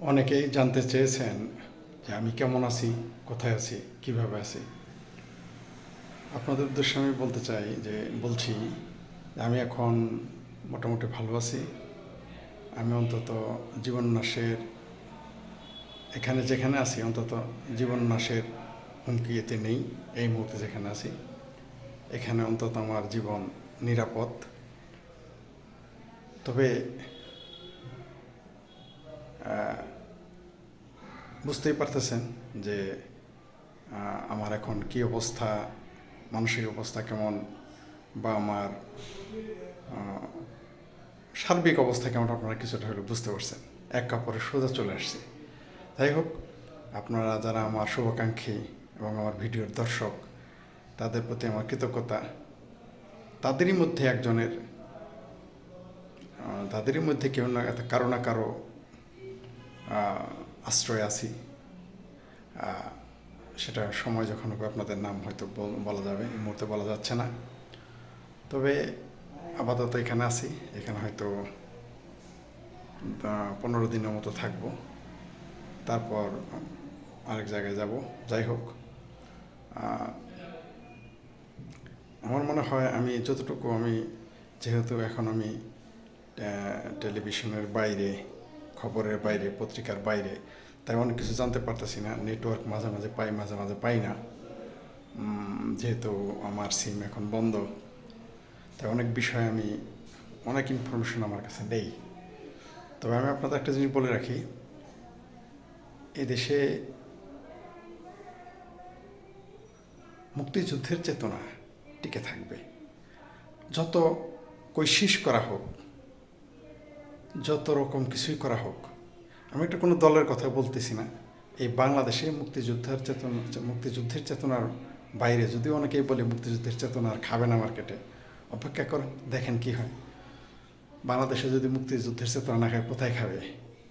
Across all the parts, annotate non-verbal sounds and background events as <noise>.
অনেকেই জানতে চেয়েছেন যে আমি কেমন আছি, কোথায় আছি, কীভাবে আছি। আপনাদের উদ্দেশ্যে আমি বলতে চাই যে, বলছি আমি এখন মোটামুটি ভালো আছি। আমি অন্তত জীবন নাশের এখানে যেখানে আছি, অন্তত জীবন নাশের হুমকি এতে নেই, এই মুহূর্তে যেখানে আছি। এখানে অন্তত আমার জীবন নিরাপদ। তবে বুঝতেই পারতেছেন যে আমার এখন কি অবস্থা, মানসিক অবস্থা কেমন বা আমার সার্বিক অবস্থা কেমন আপনারা কিছুটা হলে বুঝতে পারছেন। এক কাপড়ে সোজা চলে আসছে। যাই হোক, আপনারা যারা আমার শুভাকাঙ্ক্ষী এবং আমার ভিডিওর দর্শক, তাদের প্রতি আমার কৃতজ্ঞতা। তাদেরই মধ্যে একজনের তাদেরই মধ্যে কেউ না, কারও না কারও আশ্রয় আছি সেটা সময় যখন হবে আপনাদের নাম হয়তো বলা যাবে, এই মুহূর্তে বলা যাচ্ছে না। তবে আপাতত এখানে আছি, এখানে হয়তো পনেরো দিনের মতো থাকব। তারপর আরেক জায়গায় যাব। যাই হোক আমার মনে হয় আমি যতটুকু আমি, যেহেতু এখন আমি টেলিভিশনের বাইরে খবরের বাইরে, পত্রিকার বাইরে, তাই অনেক কিছু জানতে পারতেছি না নেটওয়ার্ক মাঝে মাঝে পাই, মাঝে মাঝে পাই না। যেহেতু আমার সিম এখন বন্ধ, তাই অনেক বিষয়ে আমি, অনেক ইনফরমেশন আমার কাছে নেই তবে আমি আপনাদের একটা জিনিস বলে রাখি, এদেশে মুক্তিযুদ্ধের চেতনা টিকে থাকবে। যত কৈশিস করা হোক যত রকম কিছুই করা হোক, আমি একটা কোনো দলের কথা বলতেছি না। এই বাংলাদেশে মুক্তিযুদ্ধের চেতনা, মুক্তিযুদ্ধের চেতনার বাইরে যদিও অনেকেই বলে মুক্তিযুদ্ধের চেতনা আর খাবে না মার্কেটে, অপেক্ষা করেন, দেখেন কি হয়। বাংলাদেশে যদি মুক্তিযুদ্ধের চেতনা না খায়, কোথায় খাবে?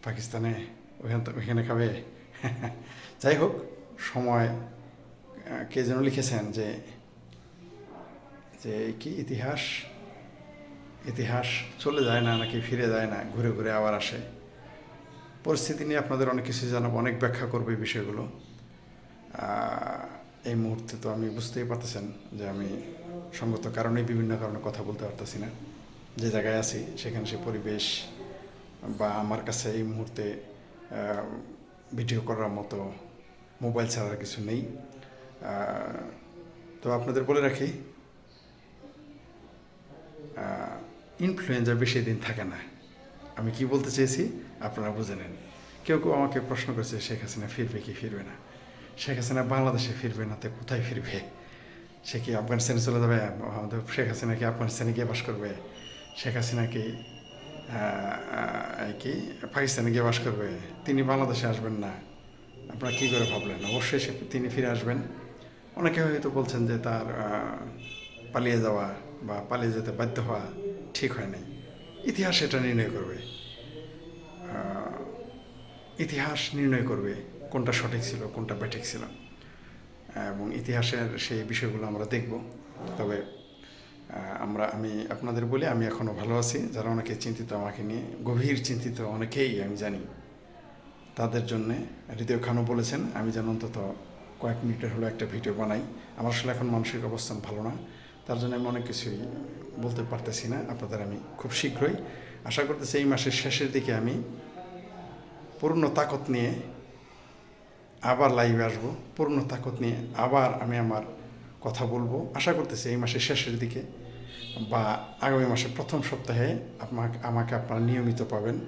পাকিস্তানে? ওইখান তো- ওইখানে খাবে? <laughs> যাই হোক, সময় কে যেন লিখেছেন যে যে কি ইতিহাস? ইতিহাস চলে যায় না, নাকি ফিরে যায় না, ঘুরে ঘুরে আবার আসে। পরিস্থিতি নিয়ে আপনাদের অনেক কিছু জানাব, অনেক ব্যাখ্যা করবে বিষয়গুলো। এই মুহূর্তে তো আমি বুঝতেই পারতেছেন যে আমি সঙ্গত কারণে বিভিন্ন কারণে কথা বলতে পারতেছি না। যে জায়গায় আছি, সেখানে সে পরিবেশ বা আমার কাছে এই মুহূর্তে ভিডিও করার মতো মোবাইল ছাড়ার কিছু নেই। তো আপনাদের বলে রাখি ইনফ্লুয়েঞ্জা বেশি দিন থাকে না। আমি কি বলতে চেয়েছি? আপনারা বুঝে নেন। কেউ কেউ আমাকে প্রশ্ন করেছে, শেখ হাসিনা ফিরবে কি ফিরবে না? শেখ হাসিনা বাংলাদেশে ফিরবে না, তো কোথায় ফিরবে? সে কি আফগানিস্তানে চলে যাবে? আমাদের শেখ হাসিনা কি আফগানিস্তানে গিয়ে বাস করবে? শেখ হাসিনা কি কি পাকিস্তানে গিয়ে বাস করবে? তিনি বাংলাদেশে আসবেন না। আপনারা কী করে ভাবলেন? অবশ্যই সে, তিনি ফিরে আসবেন। অনেকে হয়তো বলছেন যে তার পালিয়ে যাওয়া বা পালিয়ে যেতে বাধ্য হওয়া ঠিক হয় নাই ইতিহাস এটা নির্ণয় করবে। ইতিহাস নির্ণয় করবে কোনটা সঠিক ছিল, কোনটা ব্যাঠিক ছিল। এবং ইতিহাসের সেই বিষয়গুলো আমরা দেখব। তবে আমরা, আমি আপনাদের বলি, আমি এখনও ভালো আছি। যারা অনেকে চিন্তিত আমাকে নিয়ে, গভীর চিন্তিত অনেকেই আমি জানি। তাদের জন্যে হৃদয় খানও বলেছেন, আমি যেন অন্তত কয়েক মিনিটের হলো একটা ভিডিও বানাই। আমার আসলে এখন মানসিক অবস্থান ভালো না। তার জন্য আমি অনেক কিছুই বলতে পারতেছি না। আপনাদের আমি খুব শীঘ্রই আশা করতেছি এই মাসের শেষের দিকে আমি পূর্ণ তাকত নিয়ে আবার লাইভে আসব। পূর্ণ তাকত নিয়ে আবার আমি আমার কথা বলব। আশা করতেছি এই মাসের শেষের দিকে বা আগামী মাসের প্রথম সপ্তাহে আপনাকে, আমাকে আপনারা নিয়মিত পাবেন।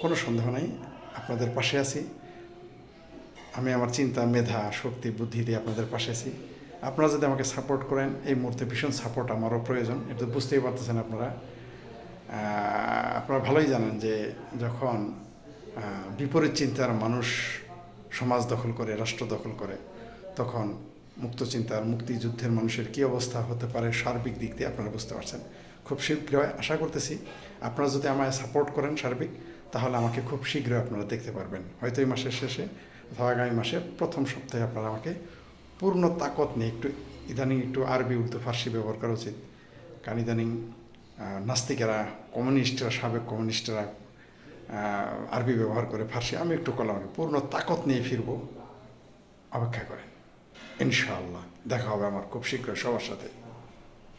কোনো সন্দেহ নাই, আপনাদের পাশে আছি। আমি আমার চিন্তা, মেধা, শক্তি, বুদ্ধি দিয়ে আপনাদের পাশে আছি। আপনারা যদি আমাকে সাপোর্ট করেন, এই মুহূর্তে ভীষণ সাপোর্ট আমারও প্রয়োজন। এটা তো বুঝতেই পারতেছেন আপনারা। আপনারা ভালোই জানেন যে যখন বিপরীত চিন্তার মানুষ সমাজ দখল করে, রাষ্ট্র দখল করে, তখন মুক্ত চিন্তার, মুক্তিযুদ্ধের মানুষের কী অবস্থা হতে পারে, সার্বিক দিক দিয়ে আপনারা বুঝতে পারছেন। খুব শীঘ্রই, আশা করতেছি আপনারা যদি আমায় সাপোর্ট করেন সার্বিক, তাহলে আমাকে খুব শীঘ্রই আপনারা দেখতে পারবেন। হয়তো এই মাসের শেষে অথবা আগামী মাসের প্রথম সপ্তাহে আপনারা আমাকে পূর্ণ তাকত নেই। একটু ইদানিং একটু আরবি, উর্দু, ফার্সি ব্যবহার করা উচিত। কারণ ইদানিং নাস্তিকেরা, কমিউনিস্টরা, সাবেক কমিউনিস্টরা আরবি ব্যবহার করে, ফার্সি, আমি একটু কলাম পূর্ণ তাকত নিয়ে ফিরব। অপেক্ষা করেন। ইনশাআল্লাহ। দেখা হবে আমার খুব শীঘ্র সবার সাথে।